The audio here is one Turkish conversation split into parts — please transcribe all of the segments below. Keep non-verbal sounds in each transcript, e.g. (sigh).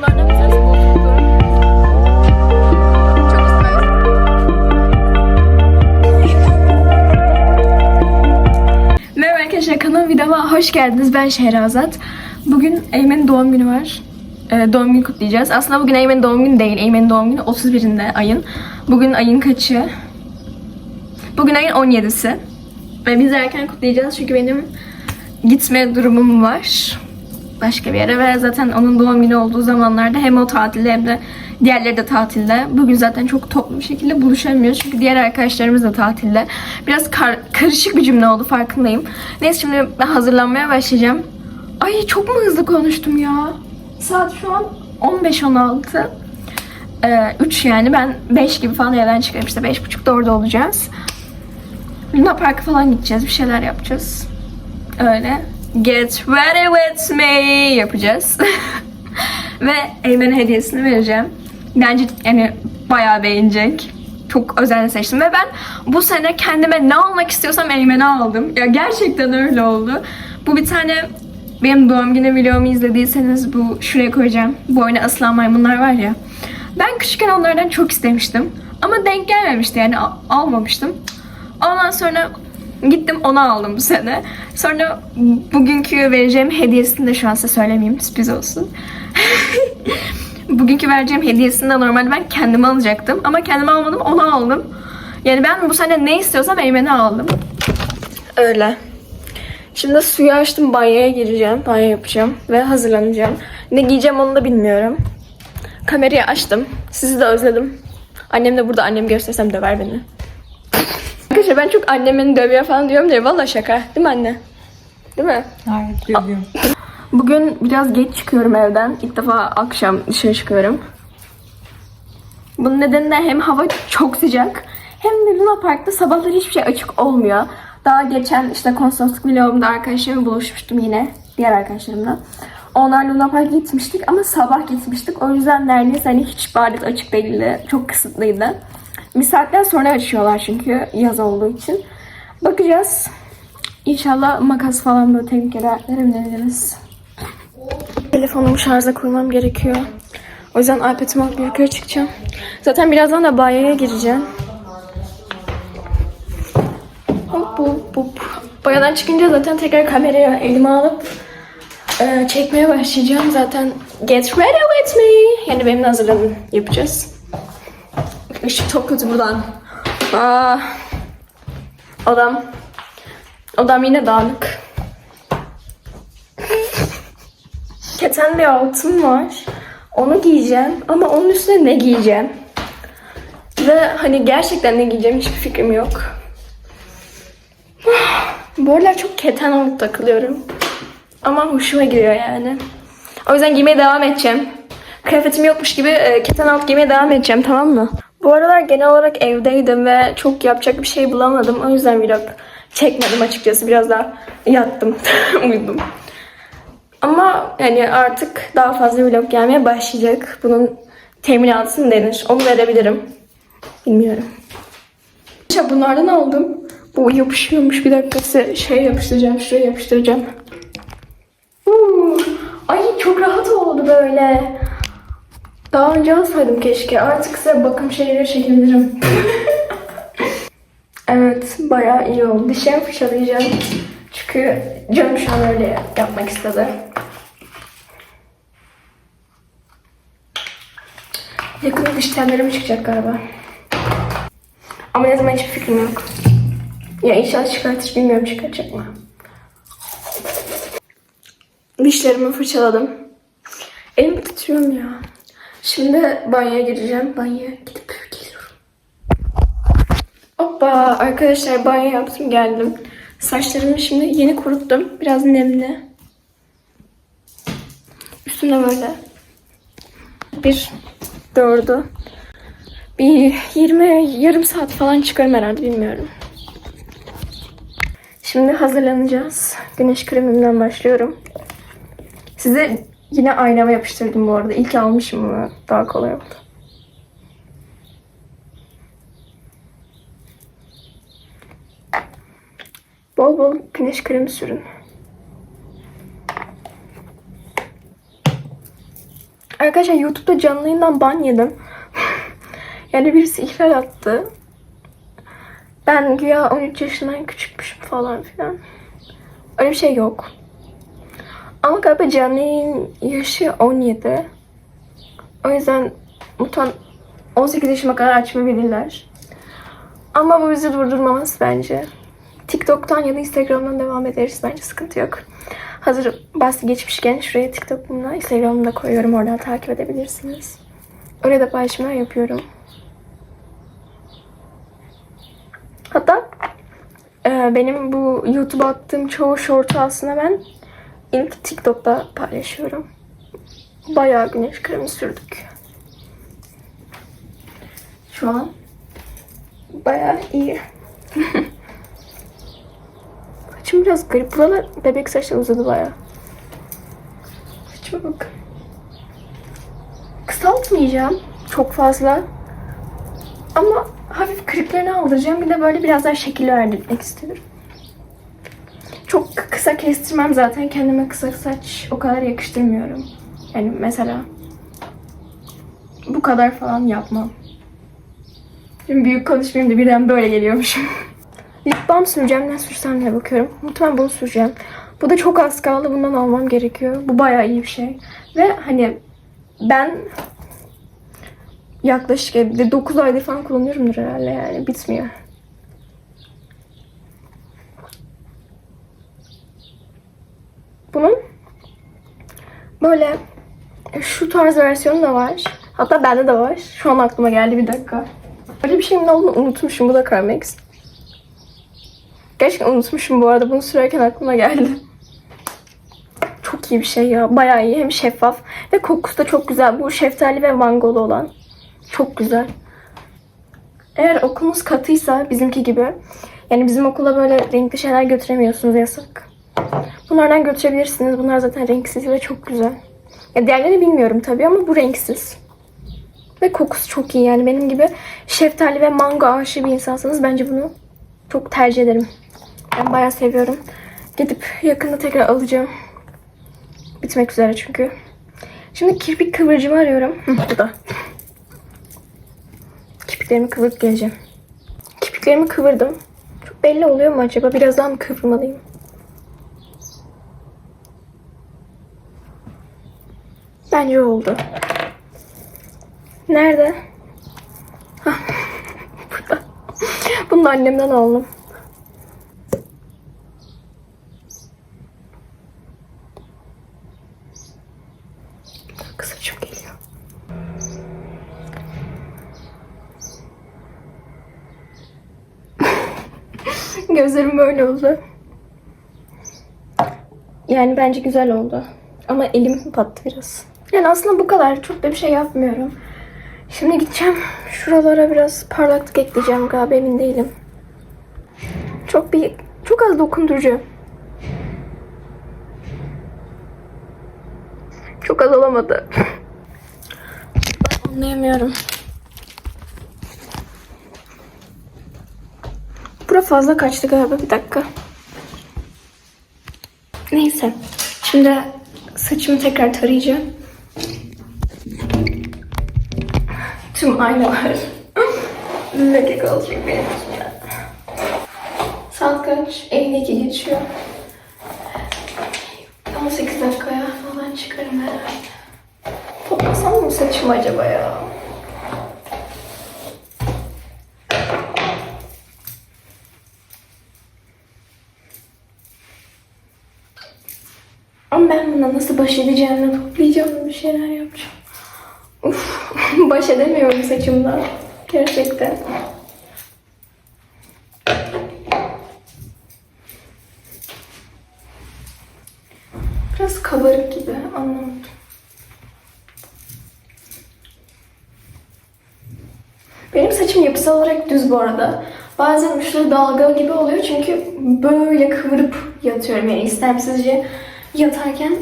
Merhaba arkadaşlar kanalıma videoma hoş geldiniz. Ben Şehrazat. Bugün Eymen'in doğum günü var. Ee, doğum günü kutlayacağız. Aslında bugün Eymen'in doğum günü değil. Eymen'in doğum günü 31'inde ayın. Bugün ayın kaçı? Bugün ayın 17'si. Ve biz erken kutlayacağız çünkü benim gitme durumum var. Başka bir yere ve zaten onun doğum günü olduğu zamanlarda hem o tatilde hem de diğerleri de tatilde. Bugün zaten çok toplu bir şekilde buluşamıyoruz çünkü diğer arkadaşlarımız da tatilde. Biraz kar- karışık bir cümle oldu farkındayım. Neyse şimdi ben hazırlanmaya başlayacağım. Ay çok mu hızlı konuştum ya? Saat şu an 15.16. Ee, 3 yani ben 5 gibi falan evden çıkıyorum işte 5.30'da orada olacağız. Luna Park'a falan gideceğiz bir şeyler yapacağız. Öyle. Get ready with me yapacağız. (laughs) Ve Eymen'e hediyesini vereceğim. Bence yani bayağı beğenecek. Çok özenle seçtim ve ben bu sene kendime ne almak istiyorsam Eymen'e aldım. Ya gerçekten öyle oldu. Bu bir tane benim doğum günü videomu izlediyseniz bu şuraya koyacağım. Bu oyuna asılan maymunlar var ya. Ben küçükken onlardan çok istemiştim. Ama denk gelmemişti yani al- almamıştım. Ondan sonra gittim onu aldım bu sene. Sonra bugünkü vereceğim hediyesini de şu an size söylemeyeyim sürpriz olsun. (laughs) bugünkü vereceğim hediyesini de normalde ben kendime alacaktım. Ama kendime almadım onu aldım. Yani ben bu sene ne istiyorsam Eymen'e aldım. Öyle. Şimdi suyu açtım banyoya gireceğim. Banyo yapacağım ve hazırlanacağım. Ne giyeceğim onu da bilmiyorum. Kamerayı açtım. Sizi de özledim. Annem de burada. Annem göstersem döver beni. Ben çok annemin dövüyor falan diyorum diye. Valla şaka. Değil mi anne? Değil mi? Hayır görüyorum. Bugün biraz geç çıkıyorum evden. İlk defa akşam dışarı çıkıyorum. Bunun nedeni de hem hava çok sıcak hem de Luna Park'ta sabahları hiçbir şey açık olmuyor. Daha geçen işte konsolosluk vlogumda arkadaşlarımla buluşmuştum yine. Diğer arkadaşlarımla. Onlar Luna Park'a gitmiştik ama sabah gitmiştik. O yüzden neredeyse hani hiç adet açık değildi. Çok kısıtlıydı. Bir saatten sonra açıyorlar çünkü yaz olduğu için. Bakacağız. İnşallah makas falan böyle tehlikelere verebiliriz. Telefonumu şarja koymam gerekiyor. O yüzden iPad'imi alıp yukarı çıkacağım. Zaten birazdan da banyoya gireceğim. Hop hop hop. Banyodan çıkınca zaten tekrar kamerayı elime alıp e, çekmeye başlayacağım. Zaten get ready with me. Yani benimle hazırlanın yapacağız. Işık çok kötü buradan. Aa, odam. Odam yine dağınık. Keten bir altım var. Onu giyeceğim ama onun üstüne ne giyeceğim? Ve hani gerçekten ne giyeceğim hiçbir fikrim yok. Bu aralar çok keten alıp takılıyorum. Ama hoşuma gidiyor yani. O yüzden giymeye devam edeceğim. Kıyafetim yokmuş gibi e, keten alt giymeye devam edeceğim tamam mı? Bu aralar genel olarak evdeydim ve çok yapacak bir şey bulamadım. O yüzden vlog çekmedim açıkçası. Biraz daha yattım, (laughs) uyudum. Ama yani artık daha fazla vlog gelmeye başlayacak. Bunun teminatını denir. Onu verebilirim. Bilmiyorum. İşte bunlardan aldım. Bu yapışıyormuş. Bir dakika size şey yapıştıracağım. Şuraya yapıştıracağım. Huu. Ay çok rahat oldu böyle. Daha önce alsaydım keşke. Artık size bakım şeyleri çekebilirim. (laughs) evet bayağı iyi oldu. Dişlerimi fırçalayacağım. Çünkü canım şu an öyle yapmak istedi. Yakında diş tellerim çıkacak galiba. Ama ne zaman hiçbir fikrim yok. Ya inşallah çıkartır bilmiyorum çıkartacak mı. Dişlerimi fırçaladım. Elim titriyorum ya. Şimdi banyoya gireceğim. Banyoya gidip geliyorum. Hoppa arkadaşlar banyo yaptım geldim. Saçlarımı şimdi yeni kuruttum. Biraz nemli. Üstüne böyle bir dördü. Bir 20 yarım saat falan çıkarım herhalde bilmiyorum. Şimdi hazırlanacağız. Güneş kremimden başlıyorum. Size yine aynama yapıştırdım bu arada. İlk almışım bunu. Daha kolay oldu. Bol bol güneş kremi sürün. Arkadaşlar YouTube'da canlı yayından ban yedim. (laughs) yani birisi ihlal attı. Ben güya 13 yaşından küçükmüşüm falan filan. Öyle bir şey yok. Ama galiba canlı yayın yaşı 17. O yüzden mutan 18 yaşıma kadar açmayabilirler. Ama bu bizi durdurmamız bence. TikTok'tan ya da Instagram'dan devam ederiz. Bence sıkıntı yok. Hazır bahsi geçmişken şuraya TikTok'umla Instagram'ımı da koyuyorum. Oradan takip edebilirsiniz. Oraya da paylaşımlar yapıyorum. Hatta e, benim bu YouTube'a attığım çoğu short'u aslında ben ilk TikTok'ta paylaşıyorum. Bayağı güneş kremi sürdük. Şu an bayağı iyi. (laughs) Saçım biraz garip. Buralar bebek saçları uzadı bayağı. Saçıma bak. Kısaltmayacağım çok fazla. Ama hafif kırıklarını aldıracağım. Bir de böyle biraz daha şekil verdirmek istiyorum. Çok kısa kestirmem zaten. Kendime kısa saç o kadar yakıştırmıyorum. Yani mesela bu kadar falan yapmam. Şimdi büyük konuşmayayım da birden böyle geliyormuşum. (laughs) Lip balm süreceğim. Ne sürsem diye bakıyorum. Muhtemelen bunu süreceğim. Bu da çok az kaldı. Bundan almam gerekiyor. Bu bayağı iyi bir şey. Ve hani ben yaklaşık evde 9 aydır falan kullanıyorumdur herhalde yani. Bitmiyor. Bunun böyle şu tarz versiyonu da var. Hatta bende de var. Şu an aklıma geldi bir dakika. Öyle bir şeyin ne olduğunu unutmuşum. Bu da Carmex. Gerçekten unutmuşum bu arada. Bunu sürerken aklıma geldi. Çok iyi bir şey ya. Bayağı iyi. Hem şeffaf. Ve kokusu da çok güzel. Bu şeftali ve mangolu olan. Çok güzel. Eğer okulunuz katıysa bizimki gibi. Yani bizim okula böyle renkli şeyler götüremiyorsunuz yasak. Bunlardan götürebilirsiniz. Bunlar zaten renksiz ve çok güzel. Ya diğerlerini bilmiyorum tabii ama bu renksiz. Ve kokusu çok iyi yani benim gibi şeftali ve mango aşığı bir insansanız bence bunu çok tercih ederim. Ben bayağı seviyorum. Gidip yakında tekrar alacağım. Bitmek üzere çünkü. Şimdi kirpik kıvırcımı arıyorum. Hı, bu da. Kirpiklerimi kıvırıp geleceğim. Kirpiklerimi kıvırdım. Çok belli oluyor mu acaba? Biraz daha mı kıvırmalıyım? Bence oldu. Nerede? (laughs) Bunu da annemden aldım. Saçım geliyor. (laughs) Gözlerim böyle oldu. Yani bence güzel oldu. Ama elim battı biraz. Yani aslında bu kadar. Çok da bir şey yapmıyorum. Şimdi gideceğim. Şuralara biraz parlaklık ekleyeceğim galiba emin değilim. Çok bir çok az dokundurucu. Çok az olamadı. Ben anlayamıyorum. Bura fazla kaçtı galiba bir dakika. Neyse. Şimdi saçımı tekrar tarayacağım. Tüm aynalar. Leke (laughs) kalacak benim üstümde. Saat kaç? 52 geçiyor. 18 dakikaya falan çıkarım herhalde. Toplasam mı saçımı acaba ya? Ama ben buna nasıl baş edeceğimi toplayacağım bir şeyler yapacağım. Uf, (laughs) baş edemiyorum saçımla. Gerçekten. Biraz kabarık gibi anlamadım. Benim saçım yapısal olarak düz bu arada. Bazen uçları dalgalı gibi oluyor çünkü böyle kıvırıp yatıyorum yani istemsizce yatarken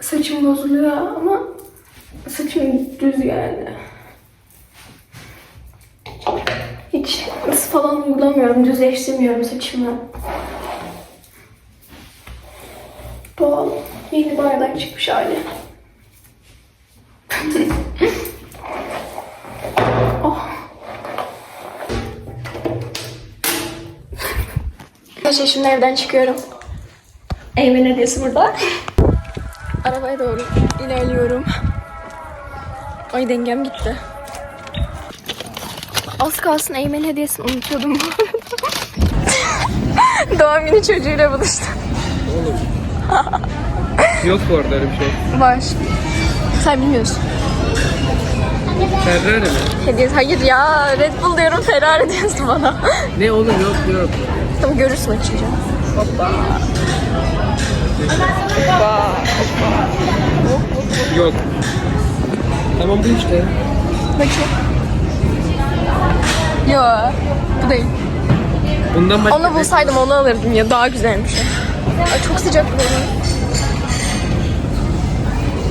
saçım bozuluyor ama saçım düz yani. Hiç ıs falan uygulamıyorum, düzleştirmiyorum saçımı. Doğal, yeni bardak çıkmış hali. (laughs) oh. Arkadaşlar şimdi evden çıkıyorum. Eymen hediyesi burada. Arabaya doğru ilerliyorum. Ay dengem gitti. Az kalsın Eymen hediyesini unutuyordum bu arada. (laughs) Doğum günü çocuğuyla buluştum. Yok bu arada öyle bir şey. Var. Sen bilmiyorsun. Ferrari mi? Hediyesi. Hayır ya Red Bull diyorum Ferrari diyorsun bana. Ne oğlum yok yok. tamam görürsün açınca. Hoppa. Yok. Tamam bu işte. Bakayım. Yo bu değil. Bundan başka Onu bulsaydım onu alırdım ya daha güzelmiş. Ay, çok sıcak buranın.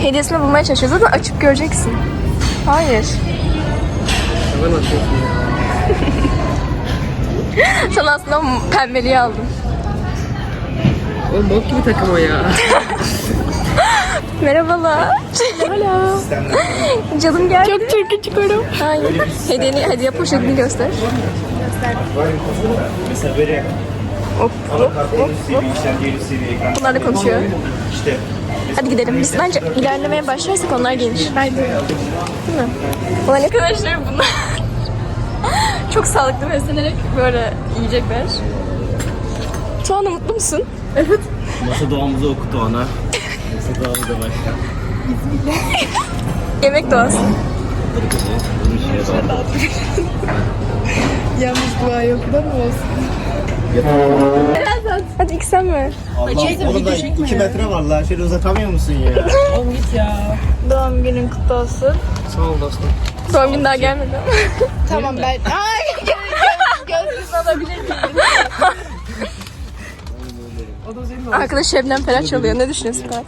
Hediyesini bulmaya çalışıyoruz zaten açıp göreceksin. Hayır. Hemen atıyorsun ya. (laughs) Sen aslında pembeliği aldın. Oğlum bok gibi takım o ya. (laughs) Merhabalar. Merhaba. Canım geldi. Çok çirkin çıkarım. Hayır. Hediyeni, hediye poşetini göster. Mesela böyle Hop hop hop. ekran Bunlar da konuşuyor. işte Hadi gidelim. Biz bence ilerlemeye başlarsak onlar gelir. Bence. Değil mi? Ulan arkadaşlar bunlar (laughs) çok sağlıklı beslenerek böyle yiyecekler. Tuana mutlu musun? Evet. masa doğamızı okudu ona. (laughs) Doğamı da başka. (laughs) Yemek doğası. Bunun işine doğru. Hadi ilk sen ver. Allah oğlum da 2 metre var la. Şöyle uzatamıyor musun (laughs) ya? Doğum günün kutlu olsun. Sağ ol dostum. Doğum günü daha gelmedi. (laughs) Tamam ben... Ay göz, gözlüğünü alabilir miyim? Arkadaş Şebnem Ferah çalıyor. Ne düşünüyorsun Ferah?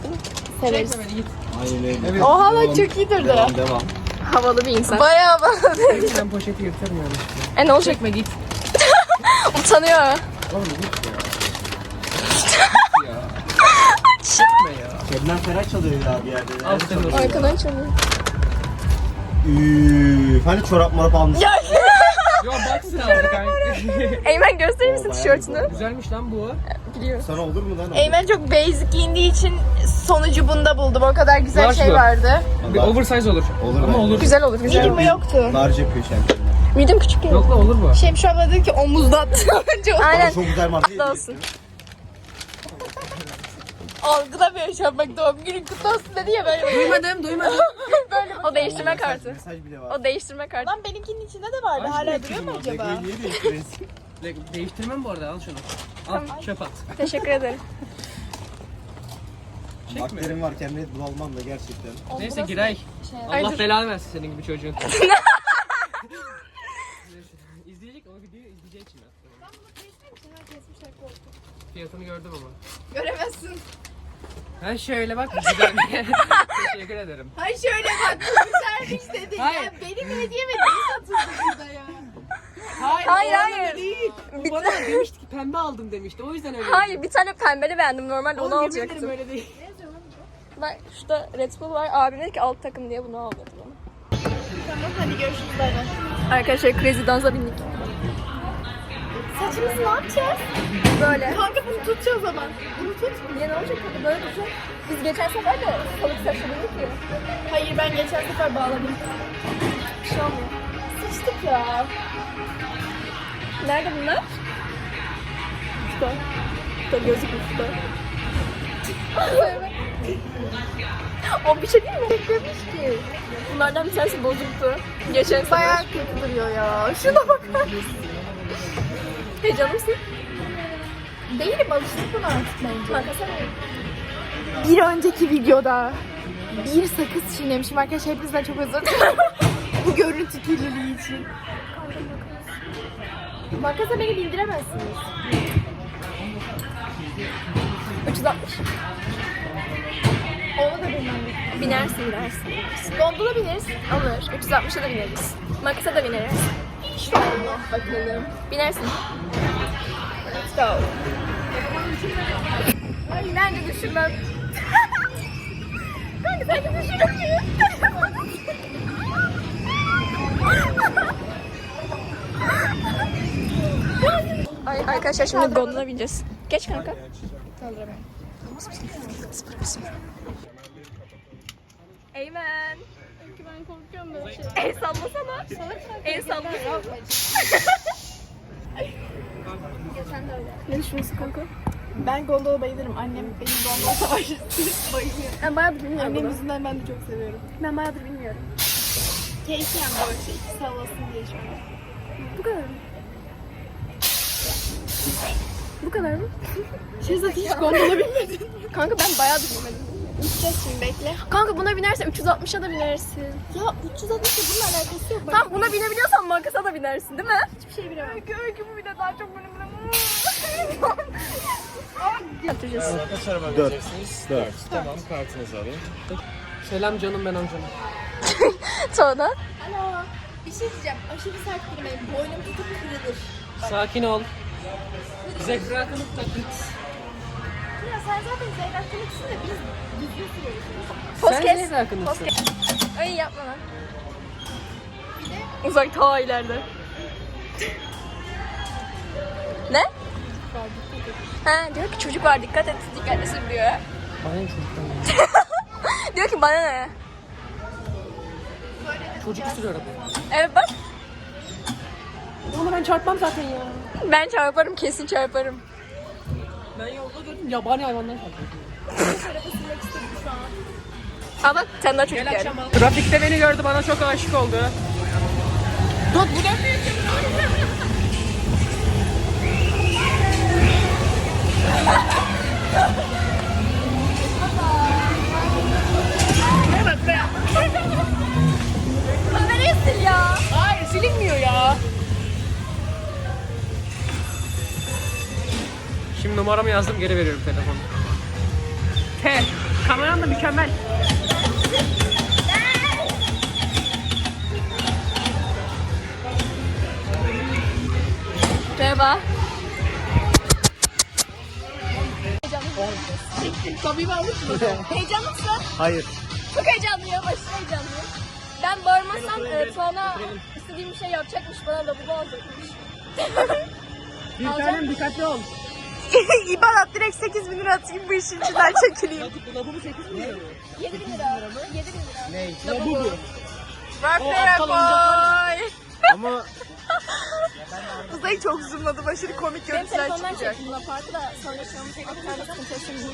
Severiz. Aynen öyle. Oha lan çok iyi durdu. Devam devam. Havalı bir insan. Bayağı bana. Sen poşeti getirmiyorum. E ne olacak? git. (laughs) Utanıyor. Oğlum git ya. Şebnem Ferah çalıyor ya bir yerde. Al. Arkadan çalıyor. Üüüü. Hani çorap morap almış. Yo baksana abi kanka. (laughs) Eymen gösterir misin tişörtünü? Güzelmiş lan bu. Biliyorum. Sana olur mu lan? Eymen çok basic giyindiği için sonucu bunda buldum. O kadar güzel Large şey bu. vardı. Bir oversize olur. Olur Ama bence. olur. Güzel olur güzel. Medium'u yoktu. Large yapıyor şemsiye. Midem küçük geliyor. Yok lan olur bu. Şemşu abla dedi ki omuzda (laughs) o- Aynen. Çok güzel marka. Kutlu olsun. (laughs) Algılamıyor şu an bak doğum günün kutlu olsun dedi ya böyle. Duymadım duymadım. (laughs) O değiştirme kartı. Mesaj bile var. O değiştirme kartı. Lan benimkinin içinde de vardı. Hala duruyor mu acaba? Niye değiştiriyorsun? De- Değiştirmem bu arada al şunu. Al çöp at. Teşekkür ederim. Bakterim varken Red Bull almam da gerçekten. Neyse Giray. Ay, Allah dur. belanı versin senin gibi çocuğun. (laughs) İzleyecek o videoyu izleyeceği için aslında. Fiyatını gördüm ama. Göremezsin. Ha şöyle bak güzel. (laughs) Teşekkür ederim. Hayır şöyle bak bu güzelmiş dedi. Hayır. Ya benim hediyeme neyi satıldı burada ya? Hayır, Hayır o hayır. değil. Bu bana demişti ki pembe aldım demişti. O yüzden öyle. Hayır bir tane pembeli beğendim. Normalde onu Oğlum, yemin ederim alacaktım. öyle değil. Ben şurada Red Bull var. Abim dedi ki alt takım diye bunu aldım. Tamam hadi görüşürüz bay bay. Arkadaşlar Crazy Dance'a bindik. Saçımızı ne yapacağız? Böyle. Kanka bunu tutacağız o zaman. Bunu tut. Niye ne olacak tabii böyle duracak. Biz geçen sefer de salık saçlı bindik ya. Hayır ben geçen sefer bağladım. Bir şey olmuyor. Sıçtık ya. Nerede bunlar? Usta. Usta gözükmüyor usta. (laughs) o bir şey değil mi? Beklemiş ki. Bunlardan bir tanesi bozuktu. Geçen sefer. Bayağı kötü duruyor ya. Şuna bakar mısın? Heyecanlı mısın? Değilim alıştık buna artık bence. Makasa? Bir önceki videoda bir sakız çiğnemişim arkadaşlar hepinizden çok özür dilerim. (laughs) Bu görüntü kirliliği için. Makasa beni bindiremezsiniz. 360. Onu da bilmem. Binersin binersin. Gondola bineriz. Olur. 360'a da bineriz. Makasa da bineriz. İnşallah bakalım. Binersin. Let's go. Ay bence düşürmem. (laughs) Kanka sen de düşürür müyüm? Arkadaşlar şimdi gondola bineceğiz. Geç kanka. Eymen. Ben korkuyorum böyle şey. El sallasana. El sallasana. Ne düşünüyorsun kanka? Ben gondola bayılırım. Annem benim gondola savaşı bayılıyor. Ben bayağı bilmiyorum Annem bunu. yüzünden ben de çok seviyorum. Ben bayağıdır bilmiyorum. Keyifli yani böyle şey. Sallasın diye şu an. Bu kadar mı? Bu kadar mı? Şehzat hiç gondola binmedin. Kanka ben bayağıdır bilmedim. Gideceğiz şimdi bekle. Kanka buna binersen 360'a da binersin. Ya 360 bununla alakası yok. Tamam buna binebiliyorsan makasa da binersin değil mi? hiçbir şey bilemem. Öykü öykü bu bir de daha çok benim Yapacağız. Kaç araba Dört. vereceksiniz? Dört. Tamam kartınızı alayım. Selam canım ben amcam. Sonra (laughs) Alo. Bir şey diyeceğim. Aşırı sert girmeyin. Boynum tutup kırılır. Sakin ol. Bize bırakın taklit. Ya sen zaten Zeynep Kılıç'sın da biz düzgün sürüyoruz. Poz Sen kes. ne bırakınırsın? Öyle yapma lan. Uzak ta ileride. ne? Ha diyor ki çocuk var dikkat et dikkatli sür diyor. Bana ne çocuktan ya? (laughs) Diyor ki bana ne? Çocuk sürüyorum. Evet bak Ona ben çarpmam zaten ya. Ben çarparım kesin çarparım. Ben yolda gördüm yabani hayvanlar bak sen daha çocuk yani. Trafikte beni gördü bana çok aşık oldu. Dur bu da (laughs) Kamerayı numaramı yazdım geri veriyorum telefonu. Te, kameran da mükemmel. Merhaba. (laughs) Heyecanlı mısın? Hayır. Çok heyecanlıyım, aşırı heyecanlıyım. Ben bağırmazsam e, Tuana istediğim bir şey yapacakmış, bana da bu alacakmış. Bir tanem dikkatli ol. (laughs) İban at direkt 8 bin lira atayım bu işin içinden (laughs) çekileyim. Labubu 8 mi lira? 7 bin lira. 7 bin lira. Ne? Rafter'a aptal oyuncak koy. Ama (laughs) Kuzey çok zoomladı. Aşırı komik Benim görüntüler telefondan çıkacak. Park'ı da sonra şu an tekrar bir tane sıkıntı yaşayayım.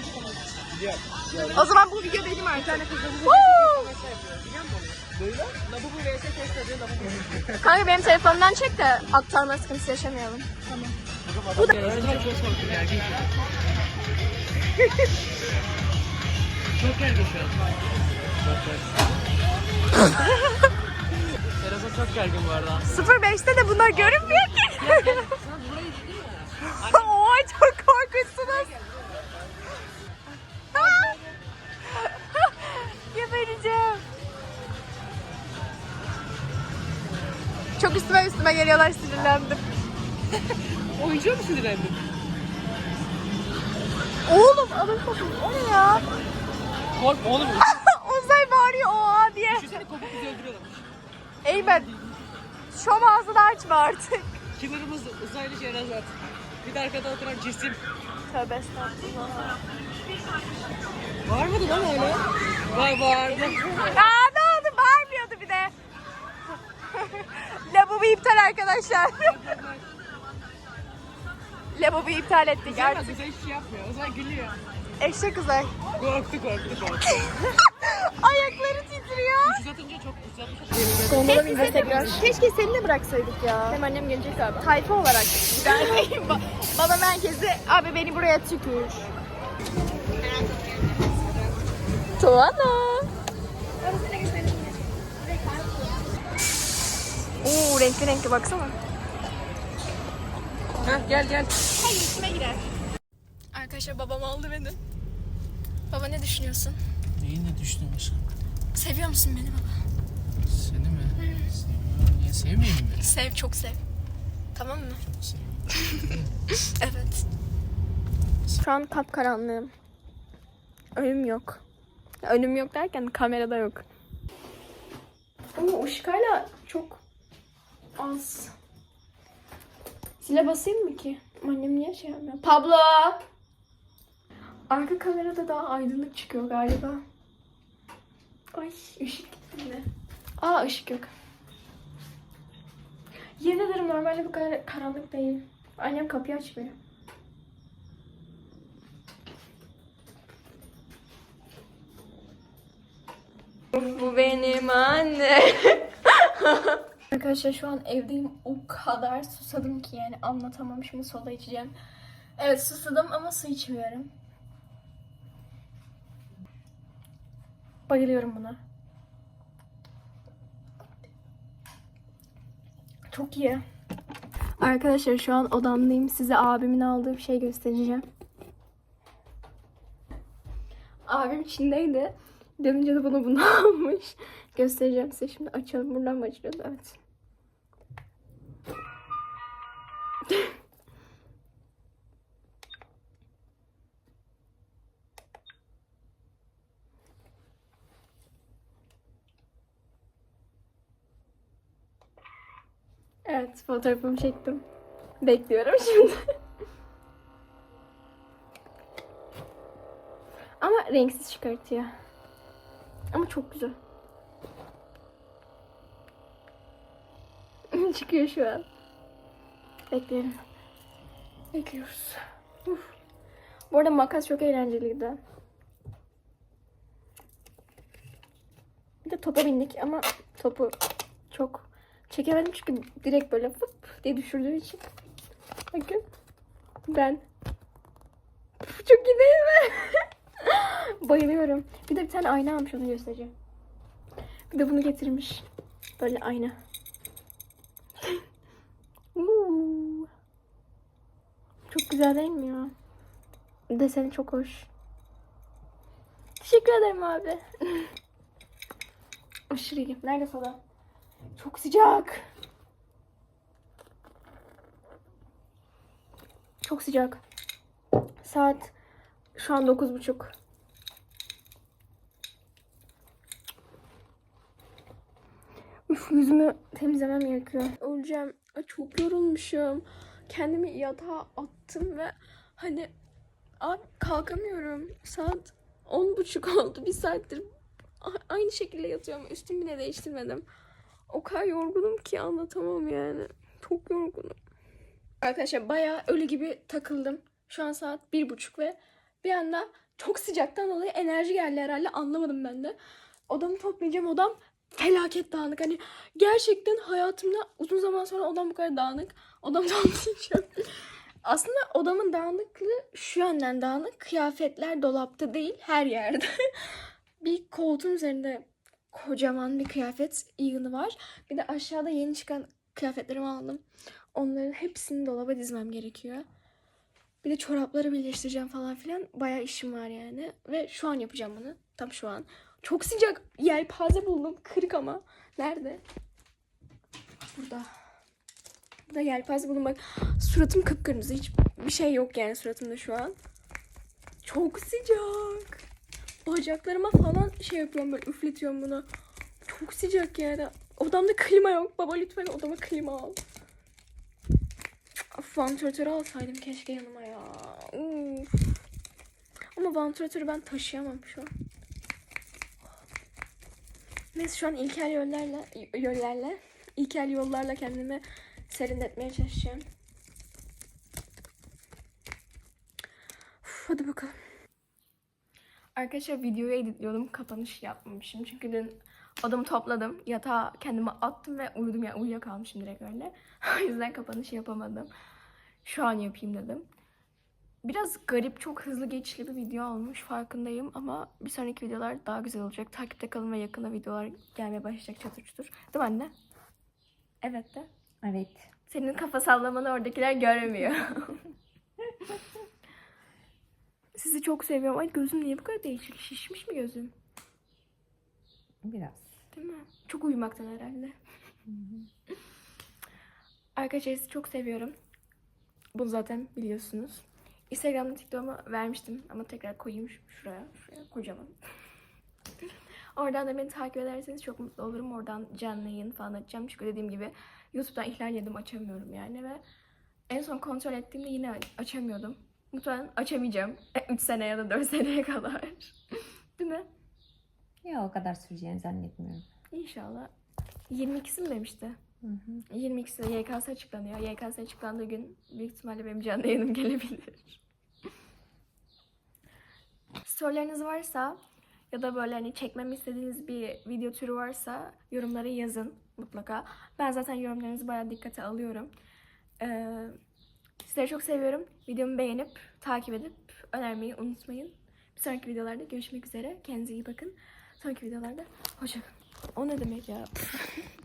O zaman bu video benim artık. Labubu vs test labubu. Kanka benim telefondan çek de aktarma sıkıntısı yaşamayalım. Gerçekten korktum gergin. Çok gergin şu an. Terasa çok gergin bu arada. 05'te de bunlar görünmüyor ki. (laughs) Oha çok korkunçsunuz. (laughs) Gebereceğim. Çok üstüme üstüme geliyorlar sinirlendim. (laughs) Oyuncuya mı sinirlendin? Oğlum alın kokun. O ne ya? Kork oğlum. (laughs) Uzay bağırıyor oha diye. Düşünsene kopup bizi öldürüyorlar. Eymen. Şom ağzını açma artık. Killer'ımız uzaylı Şehrazat. Bir de arkada oturan cisim. Tövbe estağfurullah. Var mıydı lan öyle? Var vardı. Aa ne oldu? Bağırmıyordu bir de. (laughs) Labubu iptal arkadaşlar. Labubu iptal ettik Artık. artık. Uzay hiçbir şey yapmıyor. Uzay gülüyor. Eşek uzay. Korktu korktu korktu. (laughs) Ayakları titriyor. Uzatınca çok uzatmış. Gondola bineceğiz tekrar. Keşke seninle bıraksaydık ya. Hem annem gelecek galiba. Tayfa olarak. Ba- (laughs) Baba merkezi abi beni buraya tükür. Tuana. Oo renkli renkli baksana. Heh, gel gel. Hayır içime girer. Arkadaşlar babam aldı beni. Baba ne düşünüyorsun? Neyi ne aşkım? Seviyor musun beni baba? Seni mi? Seviyorum. Niye sevmeyeyim mi? Sev çok sev. Tamam mı? Çok seviyorum. (laughs) Evet. Şu an kapkaranlığım. Önüm yok. Ya, Önüm yok derken kamerada yok. Işık hala çok az. Zile basayım mı ki? Annem niye şey yapmıyor? Pablo! Arka kamerada daha aydınlık çıkıyor galiba. Ay ışık gitti. Aa ışık yok. Yemin ederim normalde bu kadar karanlık değil. Annem kapıyı açmıyor. Bu benim anne. (laughs) Arkadaşlar şu an evdeyim. O kadar susadım ki yani anlatamam. Şimdi soda içeceğim. Evet susadım ama su içmiyorum. Bayılıyorum buna. Çok iyi. Arkadaşlar şu an odamdayım. Size abimin aldığı bir şey göstereceğim. Abim Çin'deydi. Dönünce de bana bunu (laughs) almış. Göstereceğim size. Şimdi açalım. Buradan mı açıyoruz? Evet. (laughs) Evet, fotoğrafımı çektim. Bekliyorum şimdi. (laughs) Ama renksiz çıkartıyor. Ama çok güzel. (laughs) Çıkıyor şu an. Bekleyelim. Bekliyoruz. Uf. Bu arada makas çok eğlenceliydi. Bir de topa bindik ama topu çok çekemedim çünkü direkt böyle fıp diye düşürdüğü için. Bakın. Ben. Çok iyi değil mi? (laughs) Bayılıyorum. Bir de bir tane ayna almış onu göstereceğim. Bir de bunu getirmiş. Böyle ayna. (laughs) çok güzel değil mi ya? Deseni çok hoş. Teşekkür ederim abi. (laughs) Aşırı iyi. Nerede soda? Çok sıcak. Çok sıcak. Saat şu an 9.30. Of yüzümü temizlemem gerekiyor. Öleceğim. Ay, çok yorulmuşum. Kendimi yatağa attım ve hani abi kalkamıyorum. Saat on buçuk oldu. Bir saattir aynı şekilde yatıyorum. Üstümü bile değiştirmedim. O kadar yorgunum ki anlatamam yani. Çok yorgunum. Arkadaşlar baya ölü gibi takıldım. Şu an saat bir buçuk ve bir anda çok sıcaktan dolayı enerji geldi herhalde anlamadım ben de. Odamı toplayacağım odam felaket dağınık. Hani gerçekten hayatımda uzun zaman sonra odam bu kadar dağınık. Odam (laughs) toplayacağım. Aslında odamın dağınıklığı şu yönden dağınık. Kıyafetler dolapta değil her yerde. (laughs) bir koltuğun üzerinde kocaman bir kıyafet yığını var. Bir de aşağıda yeni çıkan kıyafetlerimi aldım. Onların hepsini dolaba dizmem gerekiyor. Bir de çorapları birleştireceğim falan filan. Bayağı işim var yani. Ve şu an yapacağım bunu. Tam şu an. Çok sıcak. Yelpaze buldum. Kırık ama. Nerede? Burada. Burada yelpaze buldum. Bak suratım kıpkırmızı. Hiç bir şey yok yani suratımda şu an. Çok sıcak. Bacaklarıma falan şey yapıyorum böyle üfletiyorum bunu. Çok sıcak yani. Odamda klima yok. Baba lütfen odama klima al. Vantilatörü alsaydım keşke yanıma ya. Uf. Ama vantilatörü ben taşıyamam şu an. Neyse şu an ilkel yollarla, yollarla, ilkel yollarla kendimi serinletmeye çalışacağım. Uf, hadi bakalım. Arkadaşlar videoyu editliyordum. Kapanış yapmamışım. Çünkü dün odamı topladım. Yatağa kendimi attım ve uyudum. Yani uyuyakalmışım direkt öyle. (laughs) o yüzden kapanış yapamadım. Şu an yapayım dedim. Biraz garip, çok hızlı geçişli bir video olmuş. Farkındayım ama bir sonraki videolar daha güzel olacak. Takipte kalın ve yakında videolar gelmeye başlayacak çatır çutur. Değil mi anne? Evet de. Evet. Senin kafa sallamanı oradakiler görmüyor. (laughs) Sizi çok seviyorum. Ay gözüm niye bu kadar değişik? Şişmiş mi gözüm? Biraz. Değil mi? Çok uyumaktan herhalde. Arkadaşlar sizi çok seviyorum. Bunu zaten biliyorsunuz. Instagram'da TikTok'uma vermiştim ama tekrar koyayım şu- şuraya. Şuraya kocaman. (laughs) Oradan da beni takip ederseniz çok mutlu olurum. Oradan canlı yayın falan açacağım. Çünkü dediğim gibi YouTube'dan ihlal yedim açamıyorum yani ve En son kontrol ettiğimde yine açamıyordum. Muhtemelen açamayacağım. 3 sene ya da 4 (laughs) seneye kadar. Değil mi? Ya o kadar süreceğini zannetmiyorum. İnşallah. 22'si mi demişti? 22'si de YKS açıklanıyor. YKS açıklandığı gün büyük ihtimalle benim canlı yayınım (laughs) gelebilir. Sorularınız varsa ya da böyle hani çekmemi istediğiniz bir video türü varsa yorumlara yazın mutlaka. Ben zaten yorumlarınızı bayağı dikkate alıyorum. Ee, sizleri çok seviyorum. Videomu beğenip, takip edip önermeyi unutmayın. Bir sonraki videolarda görüşmek üzere. Kendinize iyi bakın. Sonraki videolarda hoşçakalın. O ne demek ya? (laughs)